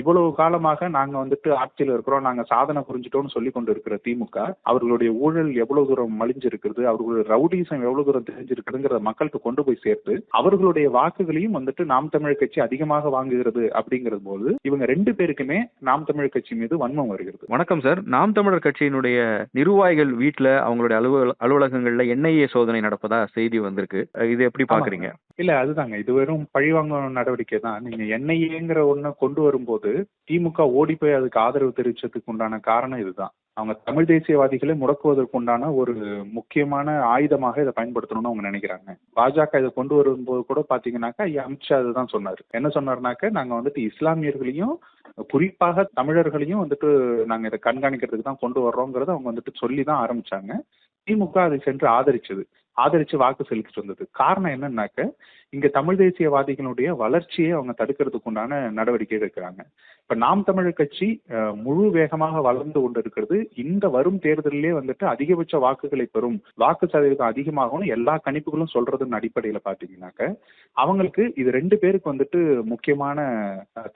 இவ்வளவு காலமாக நாங்க வந்துட்டு ஆட்சியில் இருக்கிறோம். நாங்க சாதனை புரிஞ்சிட்டோம்னு சொல்லி கொண்டு இருக்கிற திமுக அவர்களுடைய ஊழல் எவ்வளவு தூரம் மலிஞ்சிருக்கிறது அவர்களுடைய ரவுடிசம் எவ்வளவு தூரம் தெரிஞ்சிருக்குதுங்கிறத மக்களுக்கு கொண்டு போய் சேர்த்து அவர்களுடைய வாக்குகளையும் வந்துட்டு நாம் தமிழர் கட்சி அதிகமாக வாங்குகிறது அப்படிங்கிறது போது இவங்க ரெண்டு பேருக்குமே நாம் தமிழர் கட்சி மீது வன்மம் வருகிறது. வணக்கம் சார். நாம் தமிழர் கட்சியினுடைய நிர்வாகிகள் வீட்ல அவங்களுடைய அலுவல அலுவலகங்கள்ல என்ஐஏ சோதனை நடப்பதா செய்தி வந்திருக்கு. இது எப்படி பாக்குறீங்க? இல்ல அதுதாங்க. இது வெறும் பழிவாங்கும் நடவடிக்கை தான் நீங்க என்ஐஏங்கிற ஒண்ண கொண்டு வரும்போது திமுக ஓடி போய் அதுக்கு ஆதரவு தெரிவிச்சதுக்கு உண்டான காரணம் இதுதான். அவங்க தமிழ் தேசியவாதிகளை முடக்குவதற்கு உண்டான ஒரு முக்கியமான ஆயுதமாக இதை பயன்படுத்தணும்னு அவங்க நினைக்கிறாங்க. பாஜக இதை கொண்டு வரும்போது கூட பாத்தீங்கன்னாக்கா ஐயா அமித்ஷா இதுதான் சொன்னார். என்ன சொன்னார்னாக்க நாங்க வந்துட்டு இஸ்லாமியர்களையும் குறிப்பாக தமிழர்களையும் வந்துட்டு நாங்க இதை கண்காணிக்கிறதுக்கு தான் கொண்டு வர்றோங்கிறத அவங்க வந்துட்டு சொல்லி தான் ஆரம்பிச்சாங்க. திமுக அதை சென்று ஆதரிச்சது. ஆதரிச்சு வாக்கு செலுத்திட்டு வந்தது. காரணம் என்னன்னாக்க இங்க தமிழ் தேசியவாதிகளுடைய வளர்ச்சியை அவங்க தடுக்கிறதுக்கு உண்டான நடவடிக்கை எடுக்கிறாங்க. இப்ப நாம் தமிழர் கட்சி முழு வேகமாக வளர்ந்து கொண்டு இருக்கிறது இந்த வரும் தேர்தலிலே வந்துட்டு அதிகபட்ச வாக்குகளை பெறும் வாக்கு சதவீதம் அதிகமாகவும் எல்லா கணிப்புகளும் சொல்றதுன்னு அடிப்படையில பாத்தீங்கன்னாக்க அவங்களுக்கு இது ரெண்டு பேருக்கு வந்துட்டு முக்கியமான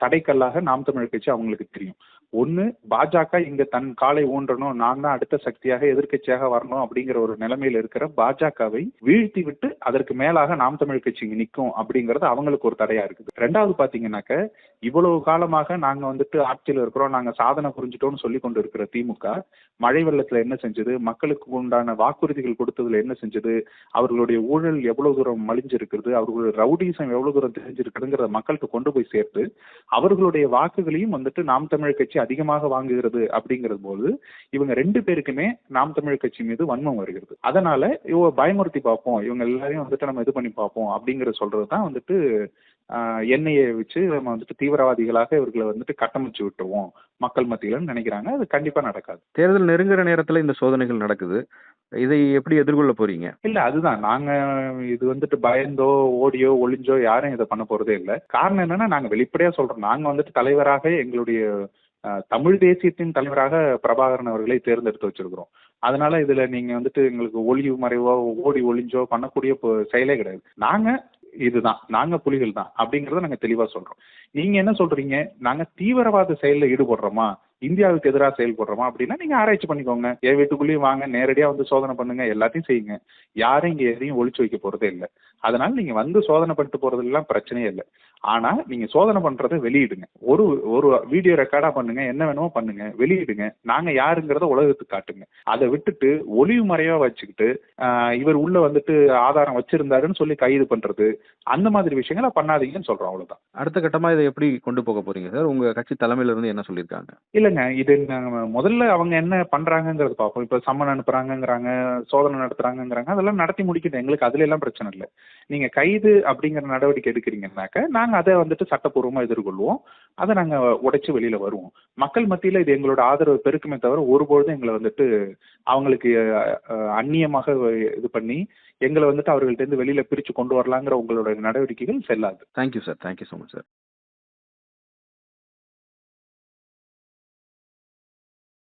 தடைக்கல்லாக நாம் தமிழர் கட்சி அவங்களுக்கு தெரியும். ஒண்ணு பாஜக இங்க தன் காலை ஊன்றணும் நான் தான் அடுத்த சக்தியாக எதிர்க்கட்சியாக வரணும் அப்படிங்கிற ஒரு நிலைமையில இருக்கிற பாஜகவை வீழ்த்தி விட்டு அதற்கு மேலாக நாம் தமிழ் கட்சி நிற்கும் அப்படிங்கறது அவங்களுக்கு ஒரு தடையா இருக்குது. ரெண்டாவது பாத்தீங்கன்னாக்க இவ்வளவு காலமாக நாங்க வந்துட்டு ஆட்சியில் இருக்கிறோம் நாங்க சாதனை புரிஞ்சிட்டோம்னு சொல்லி கொண்டு இருக்கிற திமுக மழை வெள்ளத்துல என்ன செஞ்சது மக்களுக்கு உண்டான வாக்குறுதிகள் கொடுத்ததுல என்ன செஞ்சது அவர்களுடைய ஊழல் எவ்வளவு தூரம் மலிஞ்சிருக்கிறது அவர்களுடைய ரவுடிசம் எவ்வளவு தூரம் தெரிஞ்சிருக்குதுங்கிறத மக்களுக்கு கொண்டு போய் சேர்த்து அவர்களுடைய வாக்குகளையும் வந்துட்டு நாம் தமிழ் கட்சி அதிகமாக வாங்குகிறது அப்படிங்கிறது போது இவங்க ரெண்டு பேருக்குமே நாம் தமிழர் கட்சி மீது வன்மம் வருகிறது. அதனால இவங்க பயமுறுத்தி பார்ப்போம். இவங்க எல்லாரையும் வந்துட்டு நம்ம இது பண்ணி பார்ப்போம். அப்படிங்கறது சொல்றது தான் வந்துட்டு எண்ணெயை வச்சு நம்ம வந்துட்டு தீவிரவாதிகளாக இவர்களை வந்துட்டு கட்டமைச்சு விட்டுருவோம். மக்கள் மத்தியிலன்னு நினைக்கிறாங்க. அது கண்டிப்பா நடக்காது. தேர்தல் நெருங்குற நேரத்துல இந்த சோதனைகள் நடக்குது. இதை எப்படி எதிர்கொள்ள போறீங்க? இல்ல அதுதான். நாங்க இது வந்துட்டு பயந்தோ ஓடியோ ஒளிஞ்சோ யாரும் இதை பண்ண போறதே இல்ல. காரணம் என்னன்னா நாங்க வெளிப்படையா சொல்றோம். நாங்க வந்துட்டு தலைவராக எங்களுடைய தமிழ் தேசியத்தின் தலைவராக பிரபாகரன் அவர்களை தேர்ந்தெடுத்து வச்சிருக்கிறோம். அதனால இதுல நீங்க வந்துட்டு எங்களுக்கு ஒளிவு மறைவோ ஓடி ஒளிஞ்சோ பண்ணக்கூடிய செயலே கிடையாது. நாங்க இதுதான். நாங்க புலிகள் தான் அப்படிங்கறத நாங்க தெளிவா சொல்றோம். நீங்க என்ன சொல்றீங்க? நாங்க தீவிரவாத செயல்ல ஈடுபடுறோமா? இந்தியாவுக்கு எதிராக செயல்படுறோமா? அப்படின்னா நீங்க ஆராய்ச்சி பண்ணிக்கோங்க. என் வீட்டுக்குள்ளேயும் வாங்க. நேரடியா வந்து சோதனை பண்ணுங்க. எல்லாத்தையும் செய்யுங்க. யாரும் இங்க எதையும் ஒழிச்சு வைக்க போறதே இல்லை. அதனால நீங்க வந்து சோதனை பண்ணிட்டு போறதுலாம் பிரச்சனையே இல்லை. ஆனா நீங்க சோதனை பண்றதை வெளியிடுங்க. ஒரு ஒரு வீடியோ ரெக்கார்டா பண்ணுங்க. என்ன வேணுமோ பண்ணுங்க. வெளியிடுங்க. நாங்க யாருங்கிறத உலகத்துக்கு காட்டுங்க. அதை விட்டுட்டு ஒளிவு மறைவா வச்சுக்கிட்டு இவர் உள்ள வந்துட்டு ஆதாரம் வச்சிருந்தாருன்னு சொல்லி கைது பண்றது அந்த மாதிரி விஷயங்களை பண்ணாதீங்கன்னு சொல்றோம் அவ்வளவுதான். அடுத்த கட்டமா இதை எப்படி கொண்டு போக போறீங்க சார்? உங்க கட்சி தலைமையில இருந்து என்ன சொல்லியிருக்காங்க? இல்லைங்க. இது முதல்ல அவங்க என்ன பண்றாங்கங்கிறது பார்ப்போம். இப்போ சம்மன் அனுப்புறாங்கங்கிறாங்க சோதனை நடத்துறாங்கங்கிறாங்க அதெல்லாம் நடத்தி முடிக்கட்டும். எங்களுக்கு அதுல எல்லாம் பிரச்சனை இல்லை. நீங்க கைது அப்படிங்கிற நடவடிக்கை எடுக்கிறீங்கன்னாக்க நாங்க அதை வந்துட்டு சட்டப்பூர்வமா எதிர்கொள்வோம். அதை நாங்க உடைச்சு வெளியில வருவோம். மக்கள் மத்தியில இது எங்களோட ஆதரவு பெருக்குமே தவிர ஒருபொழுதும் எங்களை வந்துட்டு அவங்களுக்கு அந்நியமாக இது பண்ணி எங்களை வந்துட்டு அவர்கள்ட்ட இருந்து வெளியில பிரிச்சு கொண்டு வரலாங்கிற உங்களோட நடவடிக்கைகள் செல்லாது. Thank you sir thank you so much sir